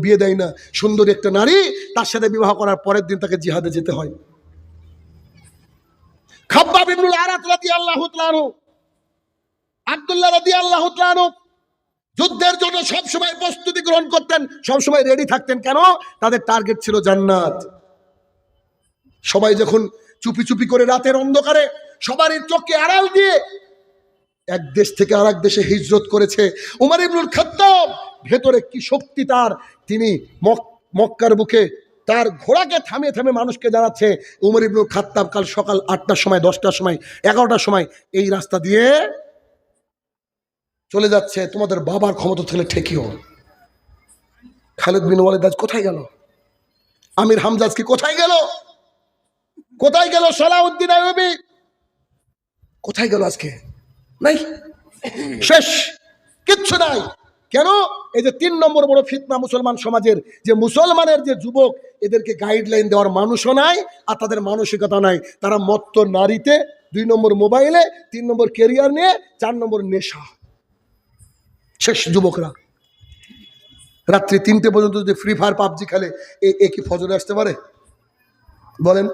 বিয়ে দেয় না। সুন্দরী একটা নারী, তার সাথে বিবাহ করার পরের দিন তাকে জিহাদে যেতে হয়। ইবনুল আরাত রাদিয়াল্লাহু তাআলা আব্দুল্লাহ রাদিয়াল্লাহু তাআলা যুদ্ধের জন্য সব সময় প্রস্তুতি গ্রহণ করতেন সব সময় রেডি থাকতেন। কেন? তাদের টার্গেট ছিল জান্নাত। সবাই যখন চুপি চুপি করে রাতের অন্ধকারে সবারই চোখে আড়াল দিয়ে এক দেশ থেকে আরেক দেশে হিজরত করেছে। উমার ইবনুল খাত্তাব ভেতরে কি শক্তি তার? তিনি মক- মক্কার বুকে তার ঘোড়াকে থামিয়ে থামিয়ে মানুষকে জানাচ্ছে, উমর ইবনুল খাত্তাব কাল সকাল আটটার সময়, দশটার সময়, এগারোটার সময় এই রাস্তা দিয়ে চলে যাচ্ছে। তোমাদের বাবার ক্ষমতা থেকে ঠেকিও। খালেদ বিন ওয়ালিদ আজ কোথায় গেল? আমির হামজাজ কি কোথায় গেল? কোথায় গেল সালাউদ্দিন আইয়ুবী? কোথায় গেল আজকে? নাই? শেষ! কিচ্ছু নাই! কেন? এই যে তিন নম্বর বড় ফিতনা মুসলমান সমাজের যে মুসলমানের যে যুবক, এদেরকে গাইডলাইন দেওয়ার মানুষও নাই আর তাদের মানসিকতা নাই। তারা মত্ত নারীতে, দুই নম্বর মোবাইলে তিন নম্বর কেরিয়ার নিয়ে, চার নম্বর নেশা। শেষ যুবকরা। রাত্রি তিনটে পর্যন্ত যদি ফ্রি ফায়ার পাবজি খেলে, এ এ কি ফজরে আসতে পারে? বলেন,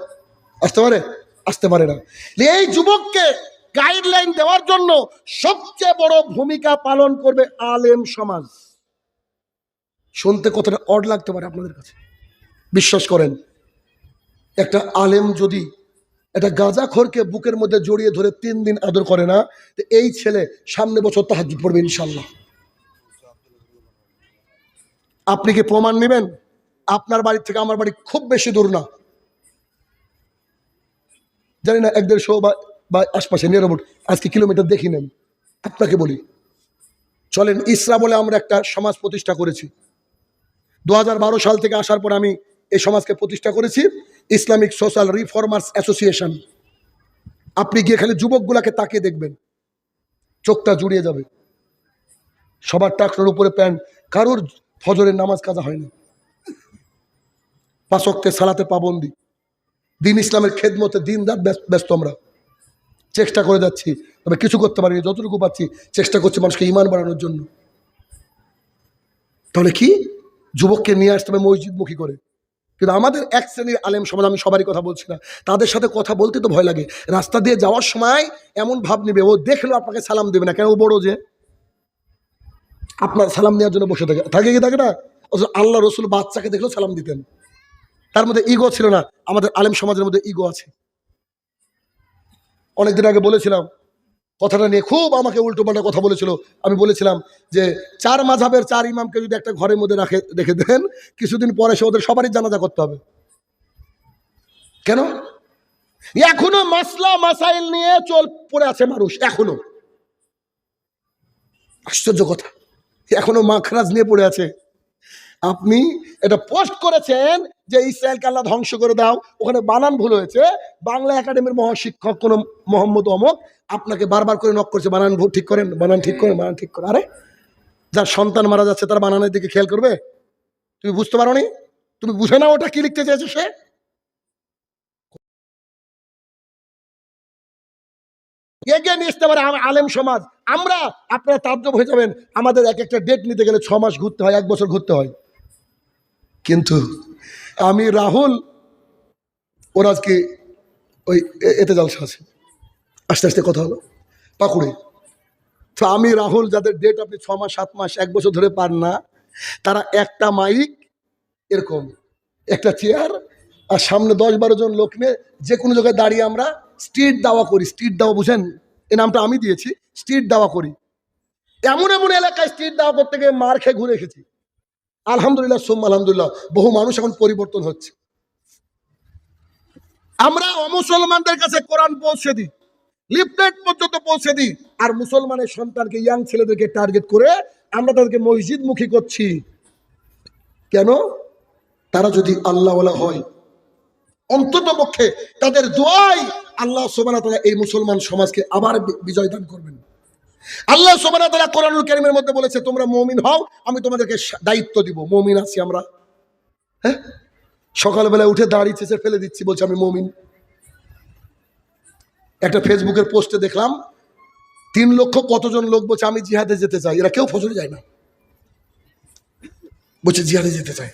আসতে পারে? আসতে পারে না। এই যুবককে গাইডলাইন দেওয়ার জন্য সবচেয়ে বড় ভূমিকা পালন করবে আলেম সমাজ। শুনতে কতটা অড লাগতে পারে আপনাদের কাছে? বিশ্বাস করেন, একটা আলেম যদি একটা গাঁজাখোরকে বুকের মধ্যে জড়িয়ে ধরে তিন দিন আদর করে না এই ছেলে সামনে বছর তাহাজ পড়বে ইনশাল্লাহ আপনি কি প্রমাণ নেবেন? আপনার বাড়ি থেকে আমার বাড়ি খুব বেশি দূর না। জানি না, এক দেড়শো বা বা আশপাশে নিরাপদ। আজকে কিলোমিটার দেখি নেন আপনাকে বলি, চলেন ইসরা বলে আমরা একটা সমাজ প্রতিষ্ঠা করেছি। দু হাজার বারো সাল থেকে আসার পর আমি এই সমাজকে প্রতিষ্ঠা করেছি, ইসলামিক সোশ্যাল রিফর্মার্স অ্যাসোসিয়েশন। আপনি গিয়ে খালি যুবকগুলাকে তাকিয়ে দেখবেন, চোখটা জুড়িয়ে যাবে। সবার টাকটার উপরে প্যান্ট, কারোর ফজরের নামাজ কাজা হয়নি পাঁচক্তে সালাতে পাবন্দি। দিন ইসলামের খেদমতে দিন রাত ব্যস্ত আমরা। চেষ্টা করে যাচ্ছি, তবে কিছু করতে পারিনি, যতটুকু পাচ্ছি চেষ্টা করছি মানুষকে ইমান বাড়ানোর জন্য। তাহলে কি? যুবককে নিয়ে আসতে হবে মসজিদমুখী করে। কিন্তু আমাদের এক শ্রেণির আলেম সমাজ, আমি সবারই কথা বলছি না। তাদের সাথে কথা বলতে তো ভয় লাগে। রাস্তা দিয়ে যাওয়ার সময় এমন ভাব নেবে, ও দেখল আপনাকে সালাম দেবে না। কেন ও বড় যে? আপনার সালাম নেওয়ার জন্য বসে থাকে। থাকে কি থাকে না? আল্লাহ রসুল বাচ্চাকে দেখলেও সালাম দিতেন। তার মধ্যে ইগো ছিল না। আমাদের আলেম সমাজের মধ্যে ইগো আছে। অনেকদিন আগে বলেছিলাম, কথাটা নিয়ে খুব আমাকে উল্টো পাল্টা কথা বলেছিল। আমি বলেছিলাম যে, চার মাঝাবের চার ইমামকে যদি একটা ঘরের মধ্যে রাখে, রেখে দেন, কিছুদিন পরে সে ওদের সবারই জানাজা করতে হবে। কেন? এখনও মাসলা, মাসাইল নিয়ে চল পড়ে আছে মানুষ, এখনও। আশ্চর্য কথা। এখনও মাখরাজ নিয়ে পড়ে আছে। আপনি এটা পোস্ট করেছেন যে ইসরায়েলকে আল্লাহ ধ্বংস করে দাও। ওখানে বানান ভুল হয়েছে। বাংলা একাডেমির মহাশিক্ষক কোন মোহাম্মদ অমক আপনাকে বারবার করে নক করছে, বানান ভুল, ঠিক করেন, বানান ঠিক করেন, বানান ঠিক করেন। আরে, যার সন্তান মারা যাচ্ছে, তার বানানের দিকে খেয়াল করবে? তুমি বুঝতে পারো নি তুমি বুঝে না ওটা কি লিখতে চেয়েছে সে? পারে আলেম সমাজ। আমরা আপনারা তাজ্জব হয়ে যাবেন। আমাদের এক একটা ডেট নিতে গেলে ছ মাস ঘুরতে হয়, এক বছর ঘুরতে হয়। কিন্তু আমি রাহুল, ওর আজকে ওই এতে জলসা আছে। আস্তে আস্তে কথা হলো। পাকুড়ে। তো আমি রাহুল, যাদের ডেট আপনি ছ মাস, সাত মাস, এক বছর ধরে পান না, তারা একটা মাইক এরকম একটা চেয়ার আর সামনে দশ বারো জন লোক নিয়ে যে কোনো জায়গায় দাঁড়িয়ে আমরা স্ট্রিট দাওয়া করি। স্ট্রিট দাওয়া বুঝেন? এই নামটা আমি দিয়েছি। স্ট্রিট দাওয়া করি। এমন এমন এলাকায় স্ট্রিট দাওয়া করতে গিয়ে মার খেয়ে ঘুরে এসেছি। আলহামদুলিল্লাহ সোম আলহামদুলিল্লাহ। বহু মানুষ এখন পরিবর্তন হচ্ছে। আমরা অমুসলমানদের কাছে কোরআন পৌঁছে দিই, লিফলেট পর্যন্ত পৌঁছে দিই, আর মুসলমানের সন্তানকে ইয়াং ছেলেদেরকে টার্গেট করে আমরা তাদেরকে মসজিদ মুখী করছি। কেন? তারা যদি আল্লাহওয়ালা হয় অন্তত পক্ষে তাদের দোয়াই আল্লাহ সোবানা তারা এই মুসলমান সমাজকে আবার বিজয় দান করবেন। আল্লাহ তারা কোরআনুল কারিমের মধ্যে বলেছে, তোমরা মমিন হও, আমি তোমাদেরকে দায়িত্ব দিব। মমিন আছি আমরা। হ্যাঁ? সকালবেলা উঠে দাঁড়িয়ে চেঁচে ফেলে দিচ্ছি, বলছে, আমি মমিন। একটা ফেসবুকের পোস্টে দেখলাম, তিন লক্ষ কতজন লোক বলছে, আমি জিহাদে যেতে চাই। এরা কেউ ফজরে যায় না। বলছে, জিহাদে যেতে চাই।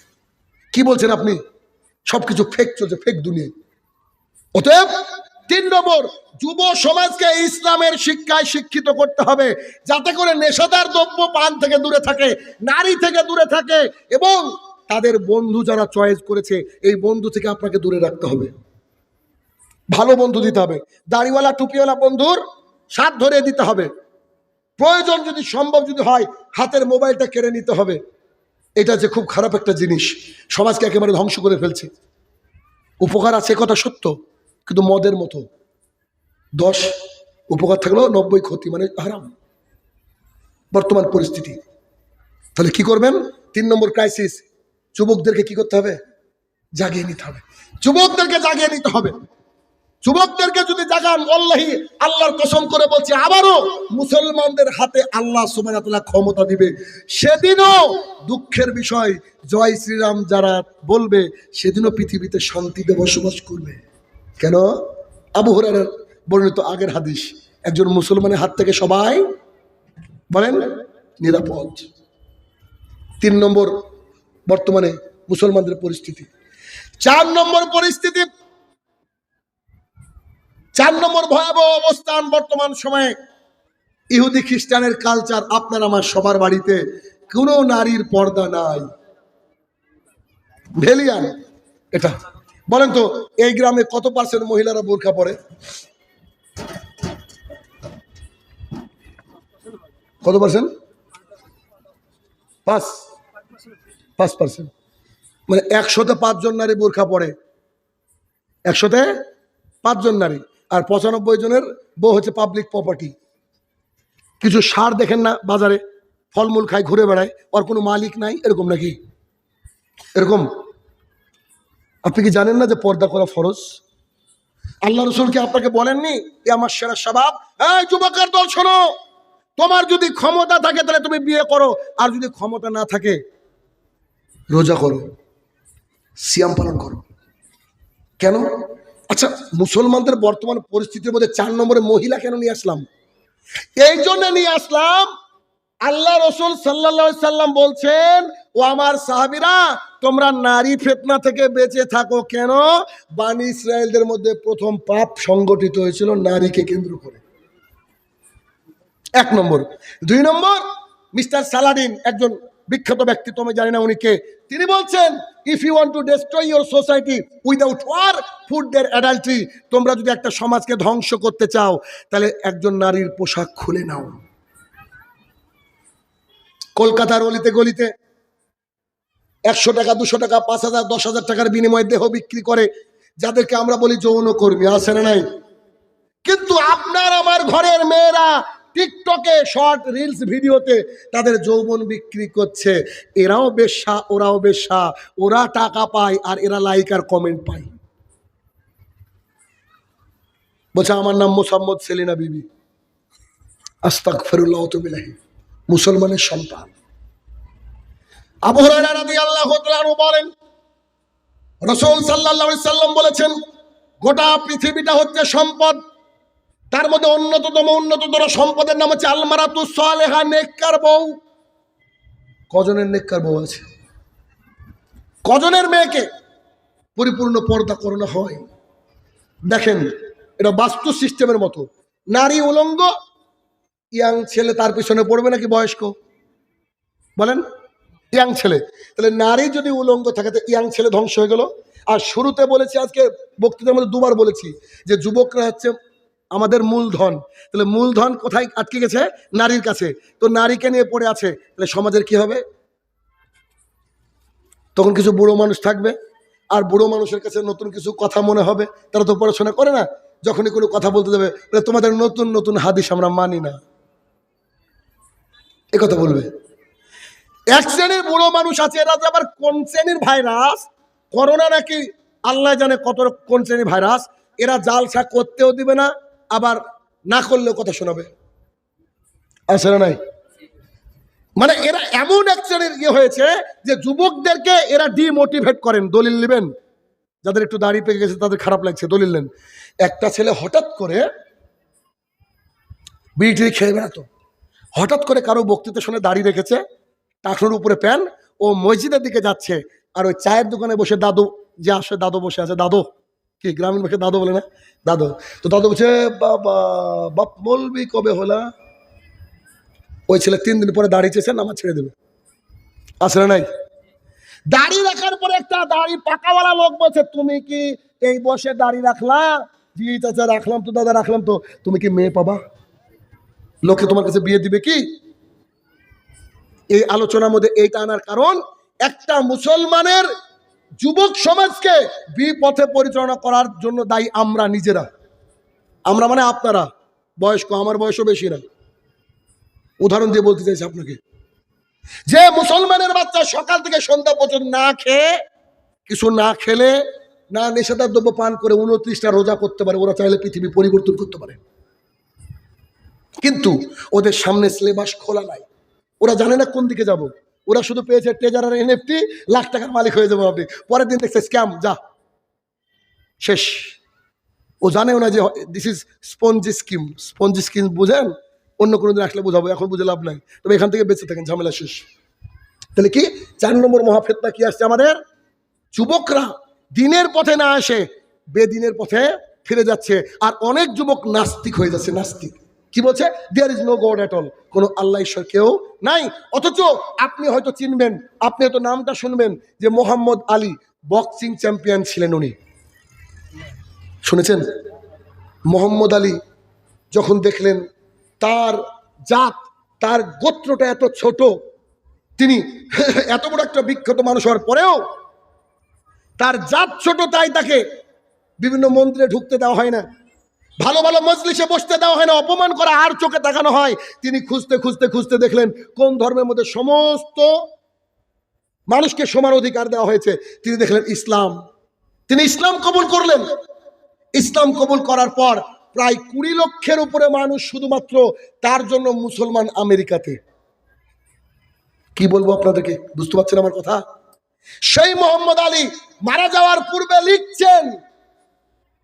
কি বলছেন আপনি? সবকিছু ফেক চলছে ফেক দুনিয়া। অতএব তিন নম্বর, যুব সমাজকে ইসলামের শিক্ষায় শিক্ষিত করতে হবে, যাতে করে নেশাদার দ্রব্য পান থেকে দূরে থাকে, নারী থেকে দূরে থাকে, এবং তাদের বন্ধু যারা চয়েস করেছে, এই বন্ধু থেকে আপনাকে দূরে রাখতে হবে। ভালো বন্ধু দিতে হবে। দাড়িওয়ালা, টুপিওয়ালা বন্ধুর সাত ধরে দিতে হবে। প্রয়োজন যদি সম্ভব যদি হয়, হাতের মোবাইলটা কেড়ে নিতে হবে। এটা যে খুব খারাপ একটা জিনিস। সমাজকে একেবারে ধ্বংস করে ফেলছে। উপকার আছে কথা সত্য। কিন্তু মদের মতো। দশ উপকার থাকলেও নব্বই ক্ষতি মানে হারাম। বর্তমান পরিস্থিতি। তাহলে কি করবেন? তিন নম্বর ক্রাইসিস যুবকদেরকে কি করতে হবে? জাগিয়ে নিতে হবে। যুবকদেরকে জাগিয়ে নিতে হবে। যুবকদেরকে যদি জাগান আল্লাহি আল্লাহর কসম করে বলছি, আবারও মুসলমানদের হাতে আল্লাহ সুবাহ ক্ষমতা দিবে। সেদিনও দুঃখের বিষয়, জয় শ্রীরাম যারা বলবে, সেদিনও পৃথিবীতে শান্তিতে বসবাস করবে। কেন? আবু হরারের বর্ণিত আগের হাদিস, একজন মুসলমানের হাত থেকে সবাই বলেন নিরাপদ। তিন নম্বর, বর্তমানে মুসলমানদের পরিস্থিতি। চার নম্বর পরিস্থিতি, চার নম্বর ভয়াবহ অবস্থান বর্তমান সময়ে। ইহুদি খ্রিস্টানের কালচার আপনার আমার সবার বাড়িতে কোনো নারীর পর্দা নাই। ভেলিয়ান, এটা বলেন তো, এই গ্রামে কত পার্সেন্ট মহিলারা বোরখা পরে? কত পার্সেন্ট পাঁচ। পাঁচ পার্সেন্ট মানে একশোতে পাঁচজন নারী বোরখা পরে। একশোতে পাঁচজন নারী। আর পঁচানব্বই জনের বউ হচ্ছে পাবলিক প্রপার্টি কিছু সার দেখেন না বাজারে? ফলমূল খায়, ঘুরে বেড়ায়। ওর কোনো মালিক নাই, এরকম নাকি? এরকম? আপনি কি জানেন না যে পর্দা করা ফরজ? আল্লাহ রসুল কি আপনাকে বলেননি? এ আমার সেরা স্বভাব। এই যুবকের দল শোনো। তোমার যদি ক্ষমতা থাকে, তাহলে তুমি বিয়ে করো। আর যদি ক্ষমতা না থাকে, রোজা করো। সিয়াম পালন করো। কেন? আচ্ছা মুসলমানদের বর্তমান পরিস্থিতির মধ্যে চার নম্বরে মহিলা কেন নিয়ে আসলাম? এই জন্য নিয়ে আসলাম, আল্লাহ রসুল সাল্লা সাল্লাম বলছেন, ও আমার সাহাবিরা তোমরা নারী ফেতনা থেকে বেঁচে থাকো কেন? বানি ইসরায়েলদের মধ্যে প্রথম পাপ সংগঠিত হয়েছিল নারীকে কেন্দ্র করে। এক নম্বর। দুই নম্বর, মিস্টার সালাডিন একজন বিখ্যাত ব্যক্তিত্ব আমি জানি না উনি কে। তিনি বলছেন if you want to destroy your society without war food there adultery তোমরা যদি একটা সমাজকে ধ্বংস করতে চাও, তাহলে একজন নারীর পোশাক খুলে নাও। কলকাতার অলিতে গলিতে একশো টাকা, দুশো টাকা, পাঁচ হাজার, দশ হাজার টাকার বিনিময়ে দেহ বিক্রি করে। যাদেরকে আমরা বলি যৌন কর্মী আছে না নাই? কিন্তু আপনার, আমার ঘরের মেয়েরা টিকটকে, শর্ট রিলস ভিডিওতে তাদের যৌবন বিক্রি করছে। এরাও বেশ্যা, ওরাও বেশ্যা। ওরা টাকা পায় আর এরা লাইক আর কমেন্ট পায়। বলছে, আমার নাম মোসাম্মদ সেলিনা বিবি। আস্তাক ফেরুল্লাহ মুসলমানের সন্তান। আবু হুরায়রা রাদিয়াল্লাহু তাআলা বলেন, রসুল আলাইহি সাল্লাম বলেছেন, গোটা পৃথিবীটা হচ্ছে সম্পদ। তার মধ্যে অন্যতম উন্নততর সম্পদের নাম হচ্ছে আলমারাতু সালেহা, নেককার বউ। কজনের নেককার বউ আছে? কজনের মেয়েকে পরিপূর্ণ পর্দা করানো হয়। দেখেন, এটা বাস্তু সিস্টেমের মতো। নারী উলঙ্গ, ইয়াং ছেলে তার পিছনে পড়বে নাকি বয়স্ক? বলেন। ইয়াং ছেলে। তাহলে নারী যদি উলঙ্গ থাকে তো ইয়াং ছেলে ধ্বংস হয়ে গেল। আর শুরুতে বলেছি আজকে বক্তৃতার মধ্যে দুবার বলেছি যে যুবকরা হচ্ছে আমাদের মূলধন। তাহলে মূলধন কোথায় আটকে গেছে? নারীর কাছে। তো নারীকে নিয়ে পড়ে আছে। তাহলে সমাজের কি হবে? তখন কিছু বুড়ো মানুষ থাকবে। আর বুড়ো মানুষের কাছে নতুন কিছু কথা মনে হবে। তারা তো পড়াশোনা করে না। যখনই কোনো কথা বলতে বলে, তোমাদের নতুন নতুন হাদিস আমরা মানি না। এ কথা বলবে। এক শ্রেণির বুড়ো মানুষ আছে, এরা যে আবার কোন শ্রেণির ভাইরাস? করোনা নাকি? আল্লাহ জানে কত কোন শ্রেণির ভাইরাস। এরা জালসা করতেও দিবে না, আবার না করলেও কথা শোনাবে। না নাই? মানে এরা এমন এক শ্রেণির ইয়ে হয়েছে যে যুবকদেরকে এরা ডিমোটিভেট করেন, দলিল নেবেন। যাদের একটু দাঁড়িয়ে পেকে গেছে, তাদের খারাপ লাগছে, দলিল নেন। একটা ছেলে হঠাৎ করে বিড়ি টিড়ি খেয়ে বেড়াতো। হঠাৎ করে কারও বক্তৃতা শুনে দাঁড়িয়ে রেখেছে টাকনোর উপরে প্যান ও মসজিদের দিকে যাচ্ছে। আর ওই চায়ের দোকানে বসে দাদু, যে আসে দাদু বসে আছে, দাদু। কি গ্রামীণ ভাষায় দাদু বলে না? দাদু। তো দাদু বলছে, বাবা, বাপ বলবি কবে হলা? ওই ছেলে তিন দিন পরে দাঁড়িয়েছে আমার ছেড়ে দেবে আসলে নাই? দাড়ি রাখার পরে একটা দাড়ি পাকাওয়ালা লোক বলছে, তুমি কি এই বসে দাড়ি রাখলা? জি, চাচা, রাখলাম তো, দাদা, রাখলাম তো। তুমি কি মেয়ে পাবা? লোকে তোমার কাছে বিয়ে দিবে কি? এই আলোচনার মধ্যে এইটা আনার কারণ, একটা মুসলমানের যুবক সমাজকে বিপথে পরিচালনা করার জন্য দায়ী আমরা নিজেরা। আমরা মানে আপনারা, বয়স্ক, আমার বয়সও বেশি না। উদাহরণ দিয়ে বলতে চাইছি আপনাকে। যে মুসলমানের বাচ্চা সকাল থেকে সন্ধ্যা পর্যন্ত না খেয়ে, কিছু না খেলে, না নেশাদার দ্রব্য পান করে উনত্রিশটা রোজা করতে পারে, ওরা চাইলে পৃথিবী পরিবর্তন করতে পারে। কিন্তু ওদের সামনে সিলেবাস খোলা নাই। ওরা জানে না কোন দিকে যাব। ওরা শুধু পেয়েছে ট্রেজার আর এনএফটি লাখ টাকার মালিক হয়ে যাব আপনি। পরের দিন দেখছে স্ক্যাম যা। শেষ। ও জানেও না যে this is Ponzi scheme Ponzi scheme বুঝেন? অন্য কোনো দিন আসলে বোঝাবো, এখন বুঝে লাভ নাই। তবে এখান থেকে বেঁচে থাকেন, ঝামেলা শেষ। তাহলে কি? চার নম্বর মহাফেতনা কি আসছে আমাদের? যুবকরা দিনের পথে না আসে, বেদিনের পথে ফিরে যাচ্ছে। আর অনেক যুবক নাস্তিক হয়ে যাচ্ছে, নাস্তিক। কি বলছে? There is no god at all কোনো আল্লাহ ঈশ্বর কেউ নাই। অথচ আপনি হয়তো চিনবেন, আপনি হয়তো নামটা শুনবেন যে মোহাম্মদ আলী বক্সিং চ্যাম্পিয়ন ছিলেন উনি। শুনেছেন? মোহাম্মদ আলী যখন দেখলেন তার জাত, তার গোত্রটা এত ছোট, তিনি এত বড় একটা বিখ্যাত মানুষ হওয়ার পরেও তার জাত ছোট, তাই তাকে বিভিন্ন মন্দিরে ঢুকতে দেওয়া হয় না। ভালো ভালো মজলিসে বসতে দেওয়া হয় না, অপমান করা আর চোখে তাকানো হয়। তিনি খুঁজতে খুঁজতে খুঁজতে দেখলেন, কোন ধর্মের মধ্যে সমস্ত মানুষকে সমান অধিকার দেওয়া হয়েছে। তিনি দেখলেন ইসলাম। তিনি ইসলাম কবুল করলেন। ইসলাম কবুল করার পর প্রায় কুড়ি লক্ষের উপরে মানুষ শুধুমাত্র তার জন্য মুসলমান আমেরিকাতে। কি বলব আপনাদেরকে? বুঝতে পারছেন আমার কথা? সেই মোহাম্মদ আলী মারা যাওয়ার পূর্বে লিখছেন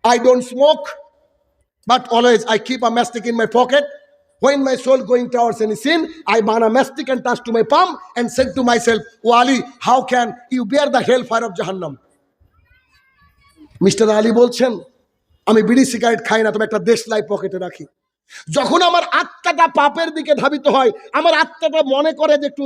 I don't smoke but always I keep a matchstick in my pocket When my soul going towards any sin, I burn a mastic and touch to my palm and said to myself, O Ali, how can you bear the hellfire of Jahannam? Mister Ali বলছেন আমি বিড়ি cigarette খাই না তবে একটা দেশলাই পকেটে রাখি যখন আমার আত্মাটা পাপের দিকে ধাবিত হয় আমার আত্মাটা মনে করে যে একটু